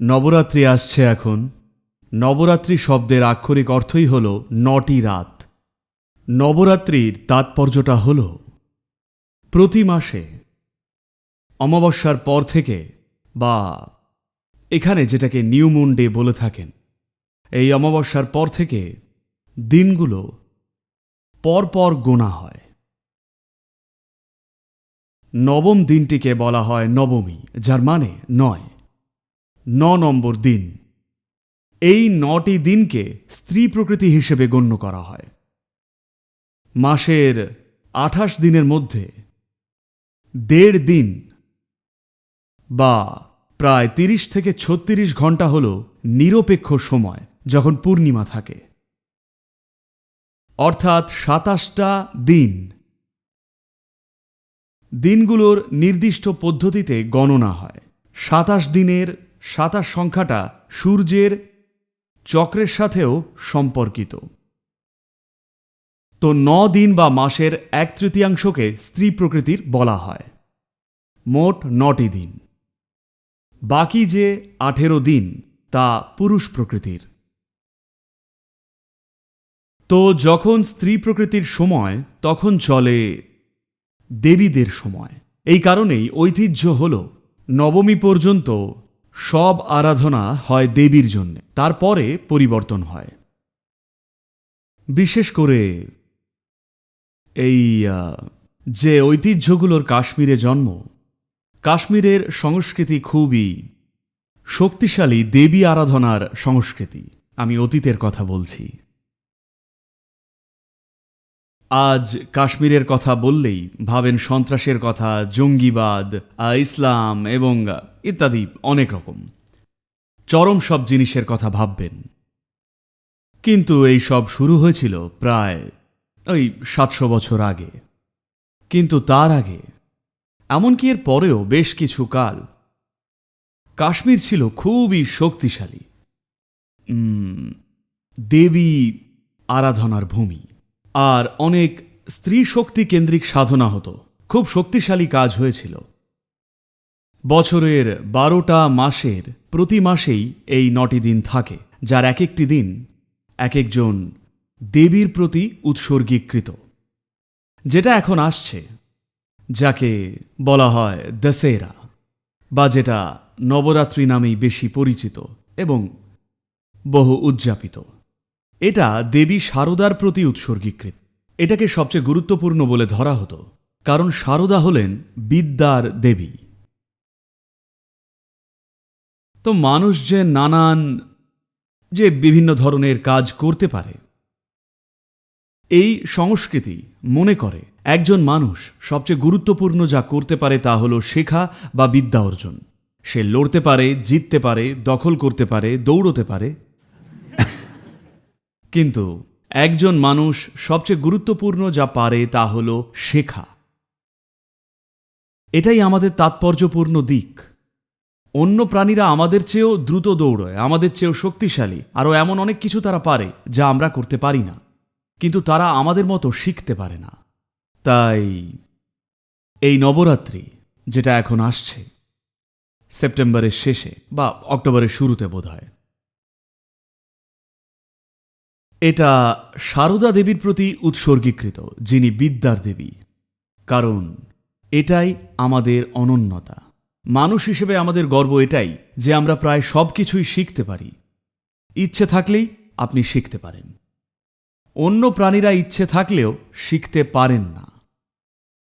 নবরাত্রি আসছে এখন। নবরাত্রি শব্দের আক্ষরিক অর্থই হল নটি রাত। নবরাত্রির তাৎপর্যটা হল প্রতি মাসে অমাবস্যার পর থেকে বা এখানে যেটাকে নিউ মুন ডে বলে থাকেন, এই অমাবস্যার পর থেকে দিনগুলো পর পর গোনা হয়। নবম দিনটিকে বলা হয় নবমী, যার মানে নয়। ন নম্বর দিন। এই নটি দিনকে স্ত্রী প্রকৃতি হিসেবে গণ্য করা হয়। মাসের আঠাশ দিনের মধ্যে দেড় দিন বা প্রায় তিরিশ থেকে ছত্রিশ ঘণ্টা হল নিরপেক্ষ সময় যখন পূর্ণিমা থাকে। অর্থাৎ সাতাশটা দিন। দিনগুলোর নির্দিষ্ট পদ্ধতিতে গণনা হয়। সাতাশ দিনের সাতাশ সংখ্যাটা সূর্যের চক্রের সাথেও সম্পর্কিত। তো ন দিন বা মাসের এক তৃতীয়াংশকে স্ত্রী প্রকৃতির বলা হয়। মোট নটি দিন। বাকি যে আঠেরো দিন, তা পুরুষ প্রকৃতির। তো যখন স্ত্রী প্রকৃতির সময়, তখন চলে দেবীদের সময়। এই কারণেই ঐতিহ্য হল, নবমী পর্যন্ত সব আরাধনা হয় দেবীর জন্য, তারপরে পরিবর্তন হয়। বিশেষ করে এই যে ঐতিহ্যগুলোর কাশ্মীরে জন্ম, কাশ্মীরের সংস্কৃতি খুবই শক্তিশালী দেবী আরাধনার সংস্কৃতি, আমি অতীতের কথা বলছি। আজ কাশ্মীরের কথা বললেই ভাবেন সন্ত্রাসের কথা, জঙ্গিবাদ ইসলাম এবং ইত্যাদি অনেক রকম। চরম সব জিনিসের কথা ভাববেন। কিন্তু এই সব শুরু হয়েছিল প্রায় ওই সাতশো বছর আগে। কিন্তু তার আগে, এমনকি এর পরেও বেশ কিছু কাল, কাশ্মীর ছিল খুবই শক্তিশালী। দেবী আরাধনার ভূমি। আর অনেক স্ত্রী শক্তি কেন্দ্রিক সাধনা হতো। খুব শক্তিশালী কাজ হয়েছিল। বছরের বারোটা মাসের প্রতি মাসেই এই নটি দিন থাকে, যার এক একটি দিন এক একজন দেবীর প্রতি উৎসর্গীকৃত, যেটা এখন আসছে, যাকে বলা হয় দশেরা, বা যেটা নবরাত্রি নামেই বেশি পরিচিত এবং বহু উদযাপিত। এটা দেবী শারদার প্রতি উৎসর্গীকৃত। এটাকে সবচেয়ে গুরুত্বপূর্ণ বলে ধরা হতো, কারণ শারদা হলেন বিদ্যার দেবী। তো মানুষ যে নানান, যে বিভিন্ন ধরনের কাজ করতে পারে, এই সংস্কৃতি মনে করে একজন মানুষ সবচেয়ে গুরুত্বপূর্ণ যা করতে পারে তা হল শেখা বা বিদ্যা অর্জন। সে লড়তে পারে, জিততে পারে, দখল করতে পারে, দৌড়তে পারে কিন্তু একজন মানুষ সবচেয়ে গুরুত্বপূর্ণ যা পারে তা হল শেখা। এটাই আমাদের তাৎপর্যপূর্ণ দিক। অন্য প্রাণীরা আমাদের চেয়েও দ্রুত দৌড়য়, আমাদের চেয়েও শক্তিশালী, আরও এমন অনেক কিছু তারা পারে যা আমরা করতে পারি না, কিন্তু তারা আমাদের মতো শিখতে পারে না। তাই এই নবরাত্রি, যেটা এখন আসছে, সেপ্টেম্বরের শেষে বা অক্টোবরের শুরুতে বোধহয় এটা সারদা দেবীর প্রতি উৎসর্গীকৃত, যিনি বিদ্যার দেবী। কারণ এটাই আমাদের অনন্যতা। মানুষ হিসেবে আমাদের গর্ব এটাই যে আমরা প্রায় সব কিছুই শিখতে পারি। ইচ্ছে থাকলেই আপনি শিখতে পারেন। অন্য প্রাণীরা ইচ্ছে থাকলেও শিখতে পারেন না।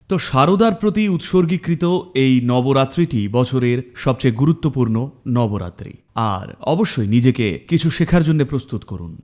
তো সারদার প্রতি উৎসর্গীকৃত এই নবরাত্রিটি বছরের সবচেয়ে গুরুত্বপূর্ণ নবরাত্রি। আর অবশ্যই নিজেকে কিছু শেখার জন্য প্রস্তুত করুন।